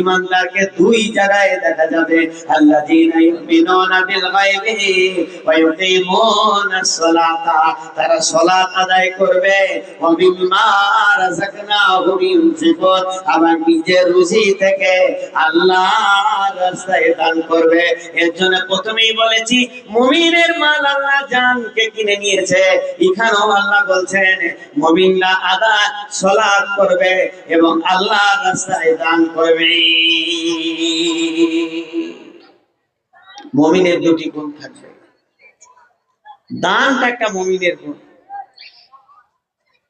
ইমানদারকে দুই জায়গায় দেখা যাবে, আল্লাযীনা ইউমিনুনা বিল গায়বি ওয়া সালাতা তারা সালাত আদায় করবে। রাযাকনাহুম ইউনফিকুন আবার নিজের রুজি থেকে আল্লাহর রাস্তায় দান করবে। এর জন্য প্রথমেই বলেছি, মুমিনের মাল আল্লাহ জানকে কিনে নিয়েছে। এখানেও আল্লাহ বলছেন, মুমিনরা আদা সালাত করবে এবং আল্লাহর রাস্তায় দান করবে মুমিনের দুটি গুণ থাকবে। দানটা একটা মুমিনের গুণ।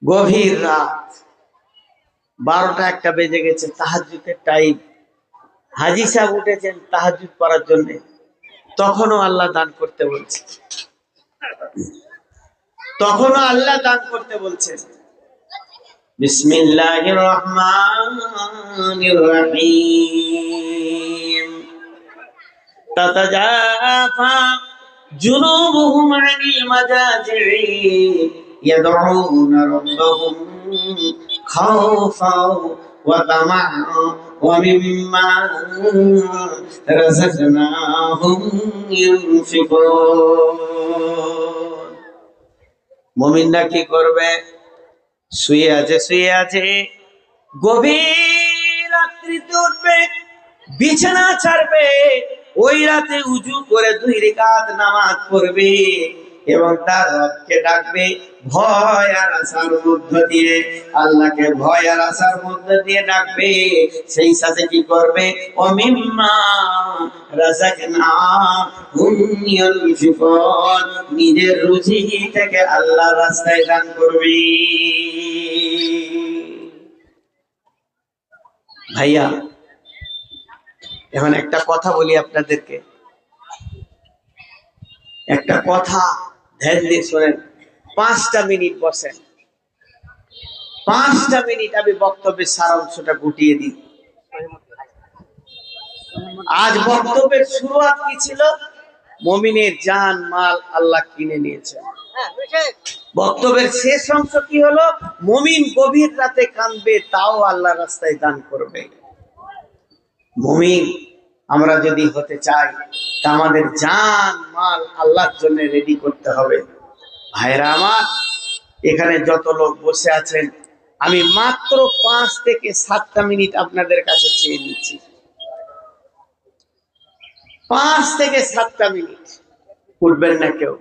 গভীর রাত, বারোটা একটা বেজে গেছে তাহাজুতের টাইম হাজি সাহেব উঠেছেন তাহাজুদ করার জন্য। তখনও আল্লাহ দান করতে বলছে। তখনও আল্লাহ দান করতে বলছেন। বিসমিল্লাহির রহমানির রহিম তাতাজাফা জুনুবুহুম আনিল মাজাজি'i ইয়াদউনা রাব্বাহুম খাওফাও ওয়া তামাআ ومما رزقناهم ينفقون মুমিনরা কি করবে শুয়ে আছে শুয়ে আছে। গভীর রাত্রিতে উঠবে বিছানা ছাড়বে, ওই রাতে উজু করে দুই রেখাত নামাজ পড়বে এবং তার রবকে ডাকবে, ভয় আর আশার মধ্য দিয়ে। আল্লাহকে ভয় আর আশার মধ্য দিয়ে ডাকবে। সেই সাথে কি করবে? অমিম্মা রাজাকনা হুম ইউনফিকুন নিজের রুজি থেকে আল্লাহ রাস্তায় দান করবে। ভাইয়া, এখন একটা কথা বলি আপনাদেরকে। একটা কথা, ধ্যান দিয়ে শোনেন, পাঁচটা মিনিট বসেন। পাঁচটা মিনিট আমি বক্তব্যের সারাংশটা গুটিয়ে দিই। আজ বক্তব্যের শুরুয়াত কি ছিল? মমিনের জান, মাল আল্লাহ কিনে নিয়েছেন। বক্তব্যের শেষ অংশ কি হলো? মমিন গভীর রাতে কাঁদবে, তাও আল্লাহ রাস্তায় দান করবে। মমিন, আমরা যদি হতে চাই, তা আমাদের জান, মাল আল্লাহর জন্য রেডি করতে হবে। ভাইরা আমার, এখানে যত লোক বসে আছেন, আমি মাত্র পাঁচ থেকে সাতটা মিনিট আপনাদের কাছে চেয়ে নিচ্ছি। পাঁচ থেকে সাতটা মিনিট, উঠবেন না কেউ।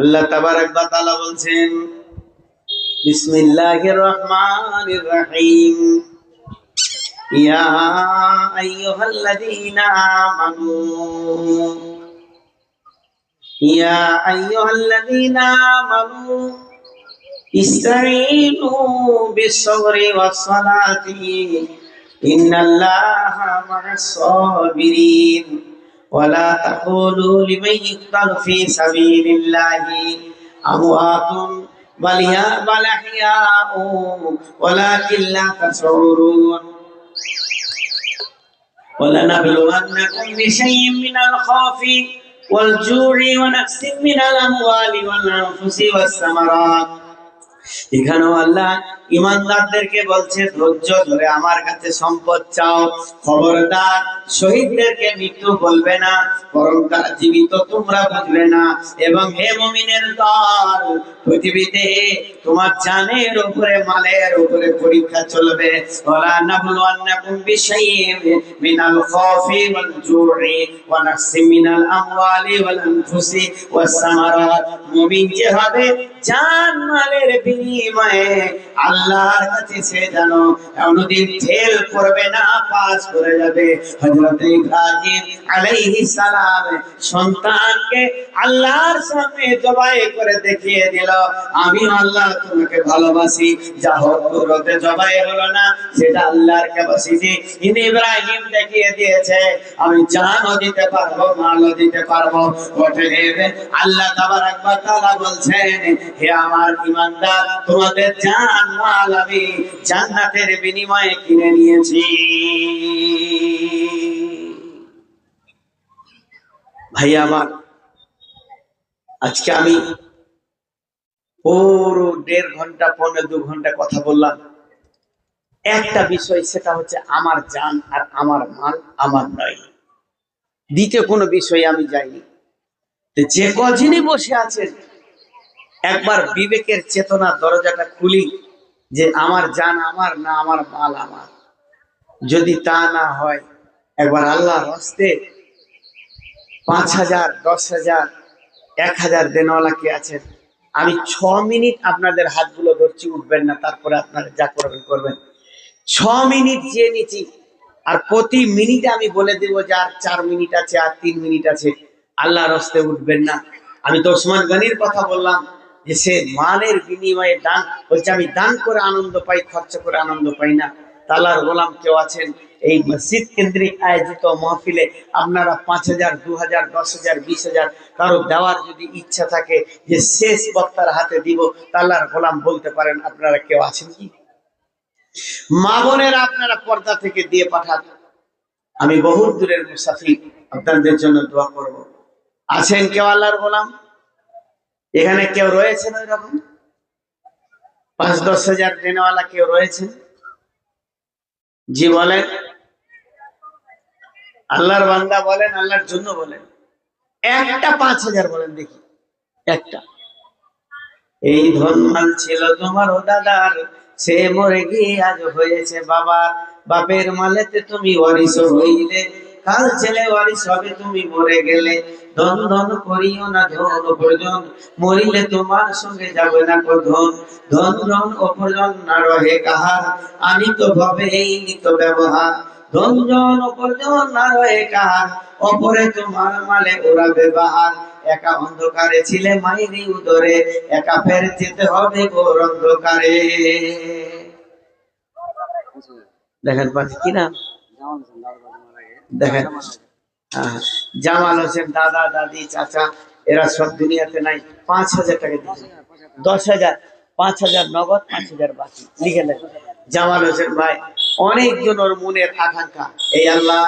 আল্লাহ তাবারাক ওয়া তাআলা يا أيها الذين آمنوا يا أيها الذين آمنوا استعينوا بالصبر والصلاة. إن الله مع الصابرين. ولا تقولوا لمن يقتل في سبيل الله أموات بل أحياء ولكن لا تشعرون. ولنبلونكم بشيء من الخوف والجوع ونقص من الأموال والأنفس والثمرات এখানেও আল্লাহ ইমানদারদেরকে বলছে, ধৈর্য ধরে আমার কাছে সম্পদ চাও। খবরদার শহীদদেরকে মৃত্যু বলবে না, বরং তারা জীবিত, তোমরা বুঝবে না। এবং হে মমিনের দল, পৃথিবীতে তোমার জানের উপরে, মালের উপরে পরীক্ষা চলবে। বিশাইইন মিনাল ওয়াল ওয়া নাকসি মিনাল আমওয়ালি ওয়াল আনফুসি ওয়াস সামারাত। মুমিন যে হবে জান, মালের বিনিময়ে আল্লাহর কাছে সে ফেল করবে না, পাস করে যাবে। হযরত ইব্রাহিম আলাইহিস সালাম সন্তানকে আল্লাহর সামনে জবাই করে দেখিয়ে দিল আমি আল্লাহ তোমাকে ভালোবাসি। যা হোক জবাই হলো না, সেটা আল্লাহর ইনি ইব্রাহিম দেখিয়ে দিয়েছে, আমি জানও দিতে পারব, মালও দিতে পারব। আল্লাহ তাবারাক ওয়া তাআলা বলছেন, হে আমার ঈমানদার তোমাদের জান, মাল আমি জান্নাতের বিনিময়ে কিনে নিয়েছি। ভাই আমার আজকে আমি পুরো দেড় ঘণ্টা পনেরো দু ঘণ্টা কথা বললাম। একটা বিষয়, সেটা হচ্ছে আমার জান আর আমার মাল আমার নয়। দ্বিতীয় কোনো বিষয়ে আমি যাইনি। যে কজনই বসে আছেন একবার বিবেকের চেতনা দরজাটা খুলি যে আমার জান আমার না, আমার মাল আমার। যদি তা না হয়, একবার আল্লাহ হস্তে পাঁচ হাজার, দশ হাজার, এক হাজার দেনওয়ালা কে আছেন? আমি ছ মিনিট আপনাদের হাতগুলো ধরছি, উঠবেন না, তারপরে আপনারা যা করবেন করবেন। ছ মিনিট চেয়ে নিচ্ছি, আর প্রতি মিনিটে আমি বলে দেব যে আর চার মিনিট আছে, আর তিন মিনিট আছে। আল্লাহর হস্তে উঠবেন না। আমি তো ওসমান গনির কথা বললাম সে মালের বিনিময়ে দান বলছে, আমি দান করে আনন্দ পাই, খরচা করে আনন্দ পাই না। তালার গোলাম কেউ আছেন? এই মসজিদ কেন্দ্রিক আয়োজিত মহফিলে আপনারা পাঁচ হাজার, দু হাজার, দশ হাজার, বিশ হাজার কারও দেওয়ার যদি ইচ্ছা থাকে যে শেষ বক্তার হাতে দিব তাল্লার গোলাম বলতে পারেন, আপনারা কেউ আছেন কি? মা বোনেরা আপনারা পর্দা থেকে দিয়ে পাঠান। আমি বহু দূরের মুসাফির, আপনাদের জন্য দোয়া করব। আছেন কেউ আল্লাহর গোলাম? এখানে কেউ রয়েছেন ওই রকম পাঁচ দশ হাজার দেনেওয়ালা কেউ রয়েছেন? জি বলেন। আল্লাহর বান্দা বলেন, আল্লাহর জন্য বলেন। একটা পাঁচ হাজার বলেন দেখি। একটা। এই ধনমাল ছিল তোমার ও দাদার, সে মরে গিয়ে আজ হয়েছে বাবার। বাপের মালেতে তুমি ওয়ারিস হইলে। কাল ছেলে ওয়ারিস হবে তুমি মরে গেলে। ধন করিও না ধন অপরজন, মরিলে তোমার সঙ্গে যাবে না কো ধন ধন অপরজন না রহে কাহার আমি তো ভাবে এই নিত ব্যবহার। না রহে কাহার, অপরে তোমার মালে ওরা ব্যবহার একা অন্ধকারে ছিলে মাইরি উদরে, একা ফের যেতে হবে অন্ধকারে। দেখেন পাচ্ছি কি না দেখেন জামাল হোসেন দাদা, দাদি, চাচা, এরা সব দুনিয়াতে নাই। পাঁচ হাজার টাকা দিয়েছে। দশ হাজার, পাঁচ হাজার নগদ, পাঁচ হাজার বাকি। লিখে দেন। জামাল হোসেন ভাই, অনেকজন ওর মনের আকাঙ্ক্ষা। এই আল্লাহ,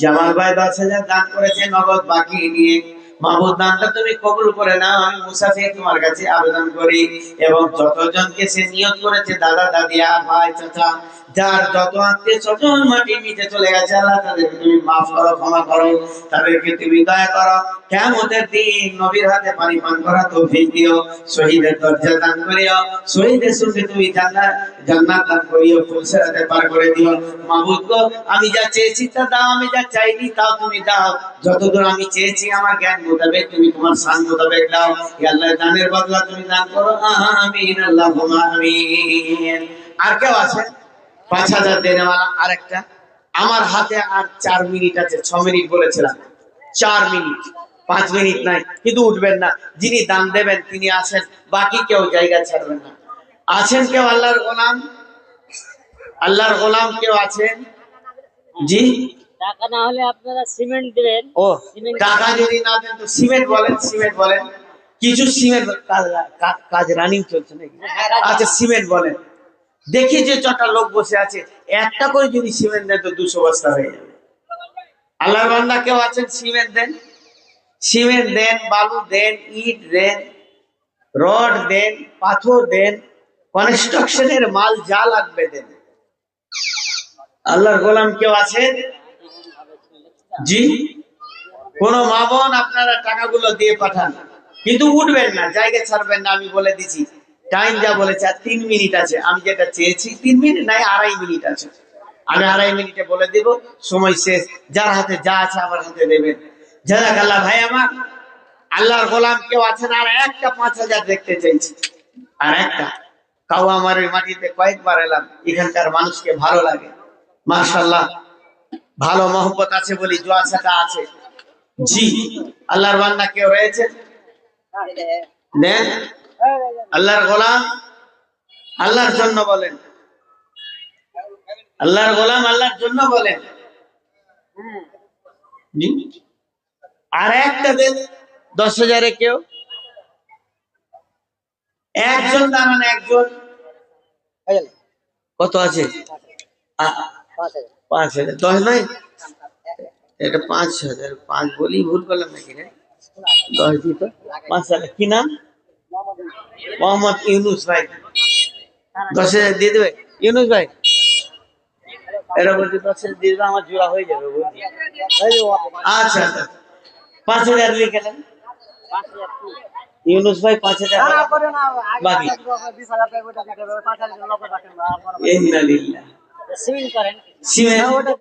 জামাল ভাই দশ হাজার দান করেছে, নগদ বাকি নিয়ে। মাহবুদ দানটা তুমি কবুল করে নাও, আমি মুসাফির তোমার কাছে আবেদন করি। এবং যতজনকে সে নিয়োগ করেছে, দাদা, দাদিয়া, ভাই, চাচা যার যত আত্মীয় স্বজন নিচে চলে গেছে, আল্লাহ তাদেরকে তুমি মাফ করো, ক্ষমা করো, তাদেরকে তুমি দয়া করো। কেমতের দিন নবীর হাতে পানি পান করা তৌফিক দিও, শহীদের দরজা দান করিও, শহীদের সঙ্গে তুমি জান্নাত জান্নাত দান করিও ফুলসেরাতে পার করে দিও। মাহবুদ গো, আমি যা চেয়েছি তা দাও, আমি যা চাইনি তাও তুমি দাও। যতদূর আমি চেয়েছি আমার জ্ঞান মোতাবেক তুমি তোমার সান মোতাবেক দাও। আল্লাহ দানের বদলা তুমি দান করো, আমিন, আল্লাহুম্মা আমিন। আর কেউ আছে পাঁচ হাজার দেনেওয়ালা আরেকটা। আমার হাতে আর চার মিনিট আছে ছ মিনিট বলেছিলাম। চার মিনিট পাঁচ মিনিট নাই কিন্তু উঠবেন না। যিনি দাম দেবেন তিনি আসেন বাকি কেউ জায়গা ছাড়বেন না। আছেন কেউ আল্লাহর গোলাম? আল্লাহর গোলাম কেউ আছেন? জি? টাকা না হলে আপনারা সিমেন্ট দিবেন। ও টাকা যদি না দেন তো সিমেন্ট বলেন সিমেন্ট বলেন। কিছু সিমেন্ট কাজ রানিং চলছে নাকি? আচ্ছা সিমেন্ট বলেন। দেখি যে ছটা লোক বসে আছে। একটা করে যদি সিমেন্ট দেন তো দুশো বস্তা হয়ে যাবে। আল্লাহর বান্দা কেউ আছেন? সিমেন্ট দেন। সিমেন্ট দেন, বালু দেন, ইট দেন, রড দেন, পাথর দেন, কনস্ট্রাকশনের মাল যা লাগবে দেন। আল্লাহর গোলাম কেউ আছেন? জি? কোন মা বোন আপনারা টাকাগুলো দিয়ে পাঠান। কিন্তু উঠবেন না, জায়গা ছাড়বেন না, আমি বলে দিছি। টাইম যা বলেছে আর তিন মিনিট আছে। আমি যেটা চেয়েছি তিন মিনিট নাই আড়াই মিনিট আছে। আমি আড়াই মিনিটে বলে দেব সময় শেষ। যার হাতে যা আছে আমার হাতে দেবেন। জাজাক আল্লাহ ভাই আমার আল্লাহর গোলাম কেউ আছেন? আর একটা পাঁচ হাজার দেখতে চাইছি। আর একটা কাউ আমার ওই মাটিতে কয়েকবার এলাম। এখানকার মানুষকে ভালো লাগে। মাশাল্লাহ ভালো মহব্বত আছে বলি জোয়াশাটা আছে। জি আল্লাহর বান্না কেউ রয়েছে? দেন আল্লাহর গোলাম আল্লাহর জন্য বলেন। আল্লাহর গোলাম আল্লাহর জন্য বলেন। আর একটা দেন, দশ হাজারে কেউ? একজন দাঁড়ান একজন। কত আছে? পাঁচ হাজার। দশ নয় এটা পাঁচ হাজার। পাঁচ বলি ভুল করলাম নাকি রে? দশ দিত পাঁচ হাজার। কি নাম? মোহাম্মদ ইউনুস ভাই। দশ হাজার দিয়ে দেবে। ইউনুস ভাই। এরা বলছে দশ হাজার দিয়ে দাও, আমার জোড়া হয়ে যাবে আচ্ছা আচ্ছা। পাঁচ হাজার লিখে কি? ইউনুস ভাই পাঁচ হাজার বাকি। সিমেন্ট করেন। সিমেন্ট